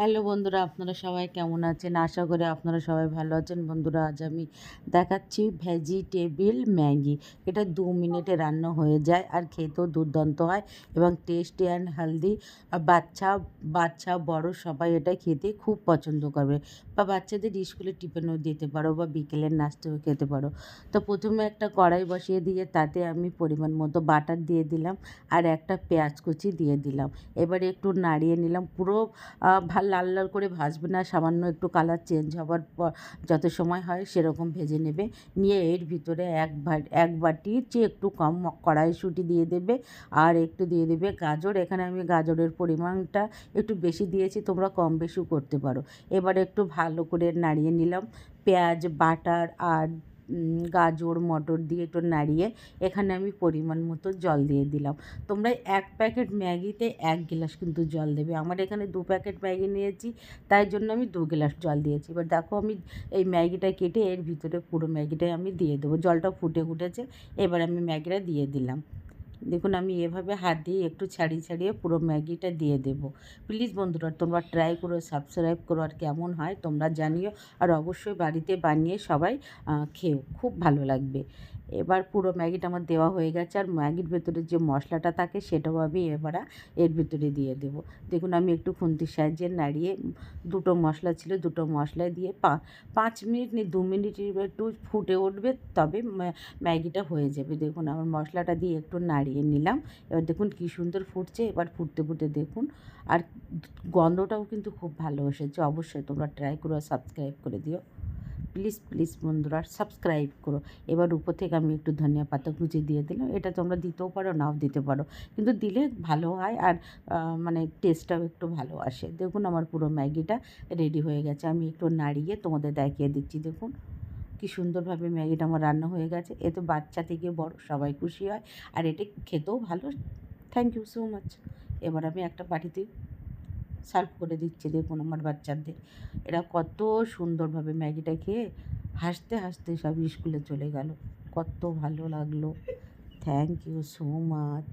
Hello বন্ধুরা, আপনারা সবাই কেমন আছেন? আশা করি আপনারা সবাই ভালো আছেন। বন্ধুরা, আজ আমি দেখাচ্ছি ভেজিটেবিল ম্যাগি। এটা দু মিনিটে রান্না হয়ে যায় আর খেতেও দুর্দান্ত হয় এবং টেস্টি অ্যান্ড হেলদি। বাচ্চা বাচ্চা, বড় সবাই এটা খেতে খুব পছন্দ করবে। বা বাচ্চাদের স্কুলে টিফিনও দিতে পারো বা বিকেলের নাস্তাও খেতে পারো। তো প্রথমে একটা কড়াই বসিয়ে দিয়ে তাতে আমি পরিমাণ মতো বাটার দিয়ে দিলাম আর একটা পেঁয়াজ কুচি দিয়ে দিলাম। এবারে একটু নাড়িয়ে নিলাম। পুরো ভালো লাল লাল করে ভাজবে না, সামান্য একটু কালার চেঞ্জ হবার পর যত সময় হয় সেরকম ভেজে নেবে। নিয়ে এর ভিতরে এক এক বাটির চেয়ে একটু কম কড়াইশুঁটি দিয়ে দেবে আর একটু দিয়ে দেবে গাজর। এখানে আমি গাজরের পরিমাণটা একটু বেশি দিয়েছি, তোমরা কম বেশিও করতে পারো। এবার একটু ভালো করে নাড়িয়ে নিলাম। পেঁয়াজ, বাটার আর গাজর, মটর দিয়ে একটু নাড়িয়ে এখানে আমি পরিমাণ মতো জল দিয়ে দিলাম। তোমরা এক প্যাকেট ম্যাগিতে এক গ্লাস কিন্তু জল দেবে। আমার এখানে দু প্যাকেট ম্যাগি নিয়েছি, তাই জন্য আমি দু গ্লাস জল দিয়েছি। এবার দেখো আমি এই ম্যাগিটা কেটে এর ভিতরে পুরো ম্যাগিটাই আমি দিয়ে দেবো। জলটা ফুটে ফুটেছে এবার আমি ম্যাগিটা দিয়ে দিলাম। দেখুন, আমি এভাবে হাত দিয়ে একটু ছাড়িয়ে ছাড়িয়ে পুরো ম্যাগিটা দিয়ে দেব। প্লিজ বন্ধুরা, তোমরা ট্রাই করো, সাবস্ক্রাইব করো আর কেমন হয় তোমরা জানিও। আর অবশ্যই বাড়িতে বানিয়ে সবাই খেও, খুব ভালো লাগবে। এবার পুরো ম্যাগিটা আমার দেওয়া হয়ে গেছে আর ম্যাগির ভেতরে যে মশলাটা থাকে সেটাও আমি এবার এর ভেতরে দিয়ে দেবো। দেখুন আমি একটু খুন্তির সাহায্যে নাড়িয়ে দুটো মশলা ছিল, দুটো মশলা দিয়ে পাঁচ মিনিট নিয়ে দু মিনিট একটু ফুটে উঠবে তবে ম্যাগিটা হয়ে যাবে। দেখুন আমার মশলাটা দিয়ে একটু নাড়িয়ে নিলাম। এবার দেখুন কী সুন্দর ফুটছে, এবার ফুটতে ফুটতে দেখুন আর গন্ধটাও কিন্তু খুব ভালো এসেছে। অবশ্যই তোমরা ট্রাই করো সাবস্ক্রাইব করে দিও। প্লিজ প্লিজ বন্ধুরা সাবস্ক্রাইব করো। এবার উপর থেকে আমি একটু ধনিয়া পাতা কুচি দিয়ে দিলাম। এটা তোমরা দিতেও পারো, নাও দিতে পারো। কিন্তু দিলে ভালো হয় আর মানে টেস্টটাও একটু ভালো আসে। দেখুন আমার পুরো ম্যাগিটা রেডি হয়ে গেছে। আমি একটু নাড়িয়ে তোমাদের দেখিয়ে দিচ্ছি, দেখুন। কি সুন্দরভাবে ম্যাগিটা আমার রান্না হয়ে গেছে। এতে বাচ্চা থেকে বড়, সবাই খুশি হয়। আর এটা খেতেও ভালো। থ্যাংক ইউ সো মাচ এবার আমি একটা বাটিতে সার্ভ করে দিচ্ছে দেখুন আমার বাচ্চাদের। এরা কত সুন্দরভাবে ম্যাগিটা খেয়ে হাসতে হাসতে সব স্কুলে চলে গেল। কত ভালো লাগল। Thank you so much